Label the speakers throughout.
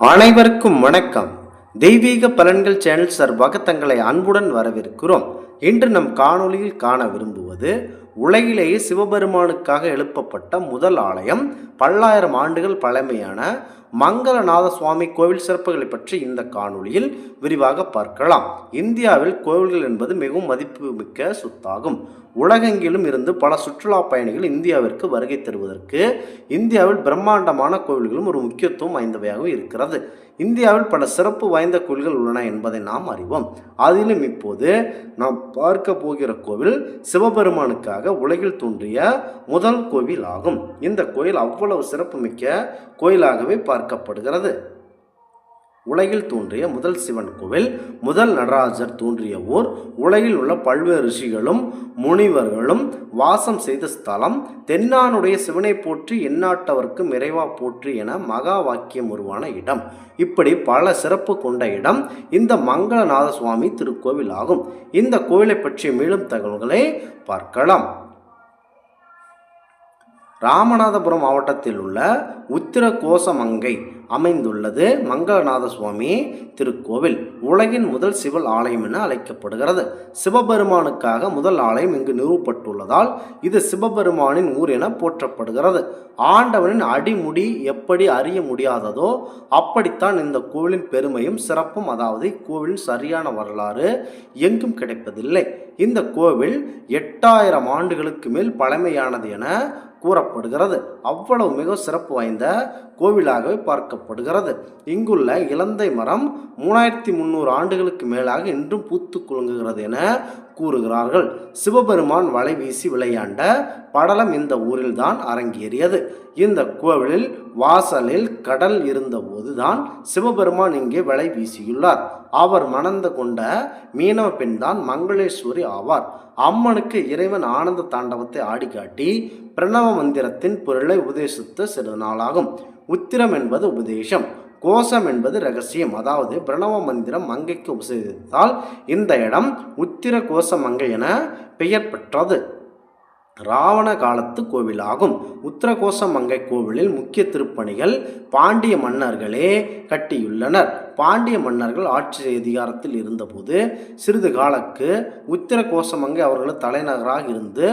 Speaker 1: அனைவருக்கும் வணக்கம். தெய்வீக பலன்கள் சேனல் சார்பாக தங்களை அன்புடன் வரவேற்கிறோம். இன்று நம் காணொளியில் காண விரும்புவது உலகிலேயே சிவபெருமானுக்காக எழுப்பப்பட்ட முதல் ஆலயம் பல்லாயிரம் ஆண்டுகள் பழமையான மங்களநாத சுவாமி கோவில் சிறப்புகளை பற்றி இந்த காணொளியில் விரிவாக பார்க்கலாம். இந்தியாவில் கோவில்கள் என்பது மிகவும் மதிப்புமிக்க சொத்தாகும். உலகெங்கிலும் இருந்து பல சுற்றுலா பயணிகள் இந்தியாவிற்கு வருகை தருவதற்கு இந்தியாவில் பிரம்மாண்டமான கோவில்களும் ஒரு முக்கியத்துவம் வாய்ந்தவையாகவும் இருக்கிறது. இந்தியாவில் பல சிறப்பு வாய்ந்த கோவில்கள் உள்ளன என்பதை நாம் அறிவோம். அதிலும் இப்போது நாம் பார்க்க போகிற கோவில் சிவபெருமானுக்காக உலகில் தோன்றிய முதல் கோவில் ஆகும் இந்த கோயில் அவ்வளவு சிறப்புமிக்க கோயிலாகவே பார்க்கப்படுகிறது. உலகில் தோன்றிய முதல் சிவன் கோவில் முதல் நடராஜர் தோன்றிய ஊர் உலகில் உள்ள பல்வேறு ரிஷிகளும் முனிவர்களும் வாசம் செய்த ஸ்தலம் தென்னானுடைய சிவனை போற்றி எந்நாட்டவர்க்கும் இறைவா போற்றி என மகா வாக்கியம் உருவான இடம். இப்படி பல சிறப்பு கொண்ட இடம் இந்த மங்களநாத சுவாமி திருக்கோவில் ஆகும் இந்த கோவிலை பற்றிய மேலும் தகவல்களை பார்க்கலாம். ராமநாதபுரம் மாவட்டத்தில் உள்ள உத்திர கோசமங்கை அமைந்துள்ளது. மங்களநாத சுவாமி திருக்கோவில் உலகின் முதல் சிவல் ஆலயம் என அழைக்கப்படுகிறது. சிவபெருமானுக்காக முதல் ஆலயம் இங்கு நிறுவப்பட்டுள்ளதால் இது சிவபெருமானின் ஊர் என போற்றப்படுகிறது. ஆண்டவனின் அடிமுடி எப்படி அறிய முடியாததோ அப்படித்தான் இந்த கோவிலின் பெருமையும் சிறப்பும் அதாவது கோவிலின் சரியான வரலாறு எங்கும் கிடைப்பதில்லை. இந்த கோவில் எட்டாயிரம் ஆண்டுகளுக்கு மேல் பழமையானது என கூறப்படுகிறது. அவ்வளவு மிக சிறப்பு வாய்ந்த கோவிலாகவே பார்க்கப்படுகிறது. இங்குள்ள இலந்தை மரம் மூணாயிரத்தி முந்நூறு ஆண்டுகளுக்கு மேலாக இன்றும் பூத்து குலுங்குகிறது என கூறுகிறார்கள். சிவபெருமான் வலை வீசி விளையாண்ட படலம் இந்த ஊரில்தான் அரங்கேறியது. இந்த கோவிலில் வாசலில் கடல் இருந்தபோதுதான் சிவபெருமான் இங்கே வலை வீசியுள்ளார். அவர் மணந்து கொண்ட மீனவ பெண்தான் மங்களேஸ்வரி ஆவார். அம்மனுக்கு இறைவன் ஆனந்த தாண்டவத்தை ஆடி காட்டி பிரணவ மந்திரத்தின் பொருளை உபதேசித்த சிறு நாளாகும். உத்திரம் என்பது உபதேசம். கோஷம் என்பது ரகசியம். அதாவது பிரணவ மந்திரம் மங்கைக்கு உபசரித்தால் இந்த இடம் உத்திர கோஷ மங்கை என பெயர் பெற்றது. ராவண காலத்து கோவிலாகும். உத்தரகோச மங்கை கோவிலில் முக்கிய திருப்பணிகள் பாண்டிய மன்னர்களே கட்டியுள்ளனர். பாண்டிய மன்னர்கள் ஆட்சி அதிகாரத்தில் இருந்தபோது சிறிது காலக்கு உத்திர கோசமங்கை அவர்களது தலைநகராக இருந்து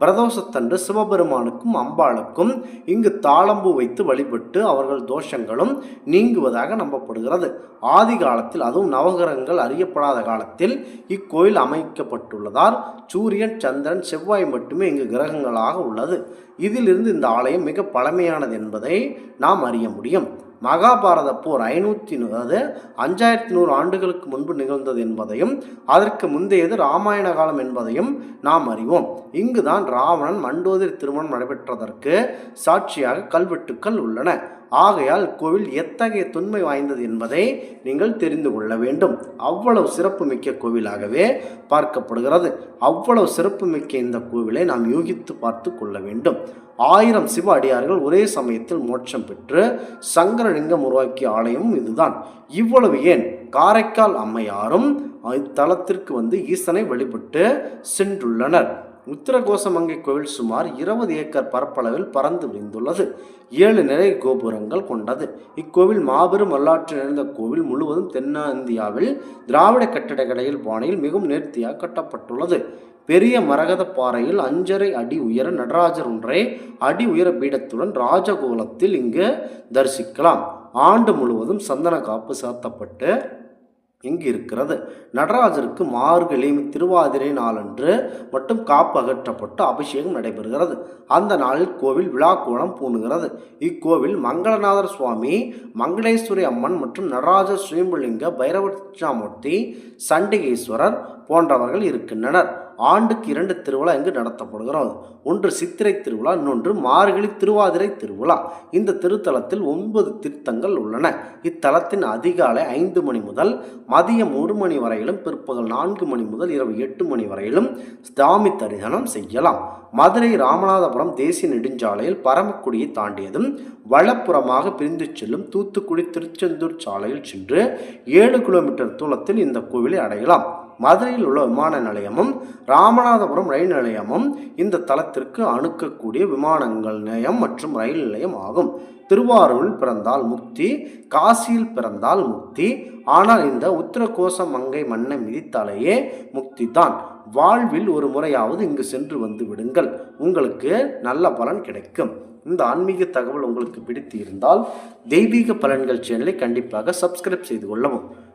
Speaker 1: பிரதோஷத்தன்று சிவபெருமானுக்கும் அம்பாளுக்கும் இங்கு தாளம்பு வைத்து வழிபட்டு அவர்கள் தோஷங்களும் நீங்குவதாக நம்பப்படுகிறது. ஆதி காலத்தில் அதுவும் நவகிரகங்கள் அறியப்படாத காலத்தில் இக்கோயில் அமைக்கப்பட்டுள்ளதால் சூரியன் சந்திரன் செவ்வாய் மட்டுமே இங்கு கிரகங்களாக உள்ளது. இதிலிருந்து இந்த ஆலயம் மிக பழமையானது என்பதை நாம் அறிய முடியும். மகாபாரத போர் ஐநூற்றி அதாவது அஞ்சாயிரத்தி நூறு ஆண்டுகளுக்கு முன்பு நிகழ்ந்தது என்பதையும் அதற்கு முந்தையது ராமாயண காலம் என்பதையும் நாம் அறிவோம். இங்குதான் ராவணன் மண்டோதரி திருமணம் நடைபெற்றதற்கு சாட்சியாக கல்வெட்டுக்கள் உள்ளன. ஆகையால் கோவில் எத்தகைய தொன்மை வாய்ந்தது என்பதை நீங்கள் தெரிந்து கொள்ள வேண்டும். அவ்வளவு சிறப்புமிக்க கோவிலாகவே பார்க்கப்படுகிறது. அவ்வளவு சிறப்புமிக்க இந்த கோவிலை நாம் யூகித்து பார்த்து கொள்ள வேண்டும். ஆயிரம் சிவ அடியார்கள் ஒரே சமயத்தில் மோட்சம் பெற்று சங்கரலிங்கம் உருவாக்கிய ஆலயமும் இதுதான். இவ்வளவு ஏன்? காரைக்கால் அம்மையாரும் இத்தலத்திற்கு வந்து ஈசனை வழிபட்டு சென்றுள்ளனர். உத்தரகோசமங்கை கோவில் சுமார் இருபது ஏக்கர் பரப்பளவில் பறந்து விரிந்துள்ளது. ஏழு நிலை கோபுரங்கள் கொண்டது. இக்கோவில் மாபெரும் வரலாற்று நிறைந்த கோவில் முழுவதும் தென்னிந்தியாவில் திராவிட கட்டிடக்கடையில் பாணியில் மிகவும் நேர்த்தியாக கட்டப்பட்டுள்ளது. பெரிய மரகத பாறையில் அஞ்சரை அடி உயர நடராஜர் ஒன்றை அடி உயர பீடத்துடன் ராஜகோலத்தில் இங்கு தரிசிக்கலாம். ஆண்டு முழுவதும் சந்தன காப்பு சாத்தப்பட்டு இங்கு இருக்கிறது. நடராஜருக்கு மார்கழி திருவாதிரை நாளன்று மட்டும் காப்பு அகற்றப்பட்டு அபிஷேகம் நடைபெறுகிறது. அந்த நாளில் கோவில் விழா கோலம் பூணுகிறது. இக்கோவில் மங்களநாதர் சுவாமி மங்களேஸ்வரி அம்மன் மற்றும் நடராஜர் ஸ்ரீம்புலிங்க பைரவட்சாமூர்த்தி சண்டிகேஸ்வரர் போன்றவர்கள் இருக்கின்றனர். ஆண்டுக்கு இரண்டு திருவிழா இங்கு நடத்தப்படுகிறது ஒன்று சித்திரை திருவிழா இன்னொன்று மார்கழி திருவாதிரை திருவிழா. இந்த திருத்தலத்தில் ஒன்பது தீர்த்தங்கள் உள்ளன. இத்தலத்தின் அதிகாலை ஐந்து மணி முதல் மதியம் ஒரு மணி வரையிலும் பிற்பகல் நான்கு மணி முதல் இரவு எட்டு மணி வரையிலும் சாமி தரிசனம் செய்யலாம். மதுரை ராமநாதபுரம் தேசிய நெடுஞ்சாலையில் பரமக்குடியை தாண்டியதும் வலப்புறமாக பிரிந்து செல்லும் தூத்துக்குடி திருச்செந்தூர் சாலையில் சென்று ஏழு கிலோமீட்டர் தூரத்தில் இந்த கோவிலை அடையலாம். மதுரையில் உள்ள விமான நிலையமும் ராமநாதபுரம் ரயில் நிலையமும் இந்த தளத்திற்கு அணுக்கக்கூடிய விமானங்கள் நிலையம் மற்றும் ரயில் நிலையம் ஆகும். திருவாரூரில் பிறந்தால் முக்தி காசியில் பிறந்தால் முக்தி. ஆனால் இந்த உத்தரகோச மங்கை மண்ணை மிதித்தாலேயே முக்தி தான் வாழ்வில் ஒரு முறையாவது இங்கு சென்று வந்து விடுங்கள். உங்களுக்கு நல்ல பலன் கிடைக்கும். இந்த ஆன்மீக தகவல் உங்களுக்கு பிடித்து இருந்தால் தெய்வீக பலன்கள் சேனலை கண்டிப்பாக சப்ஸ்கிரைப் செய்து கொள்ளவும்.